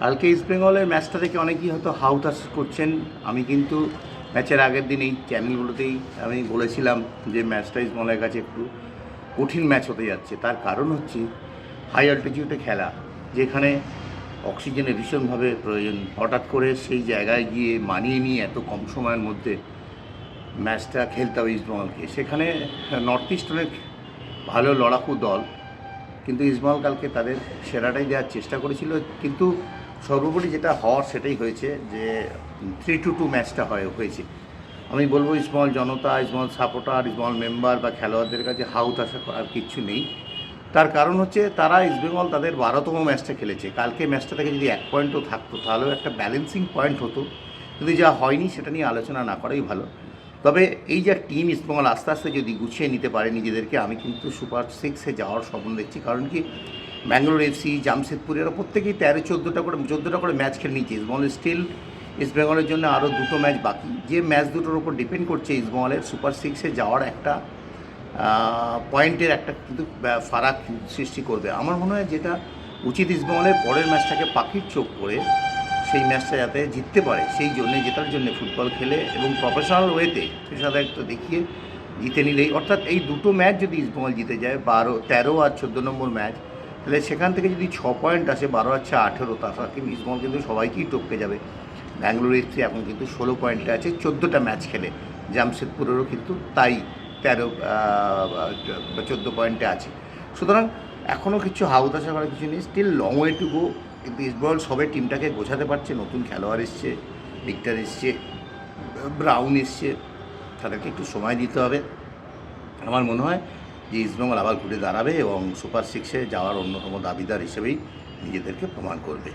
কালকে ইস্টবেঙ্গলের ম্যাচটা থেকে অনেকেই হয়তো হাউতাস করছেন। আমি কিন্তু ম্যাচের আগের দিন এই চ্যানেলগুলোতেই আমি বলেছিলাম যে ম্যাচটা ইস্টবেঙ্গলের কাছে একটু কঠিন ম্যাচ হতে যাচ্ছে। তার কারণ হচ্ছে হাই অল্টিটিউডে খেলা, যেখানে অক্সিজেনের ভীষণভাবে প্রয়োজন। হঠাৎ করে সেই জায়গায় গিয়ে মানিয়ে নিয়ে এত কম সময়ের মধ্যে ম্যাচটা খেলতে হবে ইস্টবেঙ্গলকে সেখানে নর্থ ইস্ট অনেক ভালো লড়াকু দল, কিন্তু ইসমাল কালকে তাদের সেরাটাই দেওয়ার চেষ্টা করেছিল। কিন্তু সর্বোপরি যেটা হওয়ার সেটাই হয়েছে যে থ্রি টু টু ম্যাচটা হয়, হয়েছে। আমি বলব ইসমাল জনতা স্মল সাপোর্টার স্মল মেম্বার বা খেলোয়াড়দের কাছে হাউত আশা করার কিচ্ছু নেই। তার কারণ হচ্ছে তারা ইস্টবেঙ্গল তাদের বারোতম ম্যাচটা খেলেছে। কালকে ম্যাচটা থেকে যদি এক পয়েন্টও থাকতো, তাহলেও একটা ব্যালেন্সিং পয়েন্ট হতো। কিন্তু যা হয়নি সেটা নিয়ে আলোচনা না করাই ভালো। তবে এই যে টিম ইস্টবেঙ্গল আস্তে আস্তে যদি গুছিয়ে নিতে পারে নিজেদেরকে, আমি কিন্তু সুপার সিক্সে যাওয়ার স্বপ্ন দেখছি। কারণ কি ব্যাঙ্গালোর এফসি জামশেদপুর, এরা প্রত্যেকেই তেরো, চোদ্দোটা করে চোদ্দোটা করে ম্যাচ খেলে নিচ্ছে ইস্টবেঙ্গল স্টিল ইস্টবেঙ্গলের জন্য আরও দুটো ম্যাচ বাকি। যে ম্যাচ দুটোর ওপর ডিপেন্ড করছে ইস্টবেঙ্গলের সুপার সিক্সে যাওয়ার একটা পয়েন্টের একটা কিন্তু ফারাক সৃষ্টি করবে। আমার মনে হয় যেটা উচিত ইস্টবেঙ্গলের পরের ম্যাচটাকে পাখির চোখ করে সেই ম্যাচটা যাতে জিততে পারে, সেই জন্যে, জেতার জন্য ফুটবল খেলে এবং প্রফেশনাল ওয়েতে পেশাদারিত্ব দেখিয়ে জিতে নিলেই। অর্থাৎ এই দুটো ম্যাচ যদি ইস্টবেঙ্গল জিতে যায়, বারো, তেরো আর চোদ্দ নম্বর ম্যাচ তাহলে সেখান থেকে যদি ছ পয়েন্ট আসে বারো আছে আঠেরো তাছাড়া কিন্তু ইস্টবেঙ্গল কিন্তু সবাইকেই টপকে যাবে। ব্যাঙ্গালোর এফসি এখন কিন্তু ষোলো পয়েন্টে আছে, চোদ্দোটা ম্যাচ খেলে। জামশেদপুরেরও কিন্তু তাই তেরো চোদ্দ পয়েন্টে আছে। সুতরাং এখনও কিছু হাউতাশা করার কিছু নেই still long way to go কিন্তু ইস্টবেঙ্গল সবে টিমটাকে গোছাতে পারছে, নতুন খেলোয়াড় এসছে ভিক্টর এসছে ব্রাউন এসছে, তাদেরকে একটু সময় দিতে হবে। আমার মনে হয় যে ইস্টবেঙ্গল আবার ঘুরে দাঁড়াবে এবং সুপার সিক্সে যাওয়ার অন্যতম দাবিদার হিসেবেই নিজেদেরকে প্রমাণ করবে।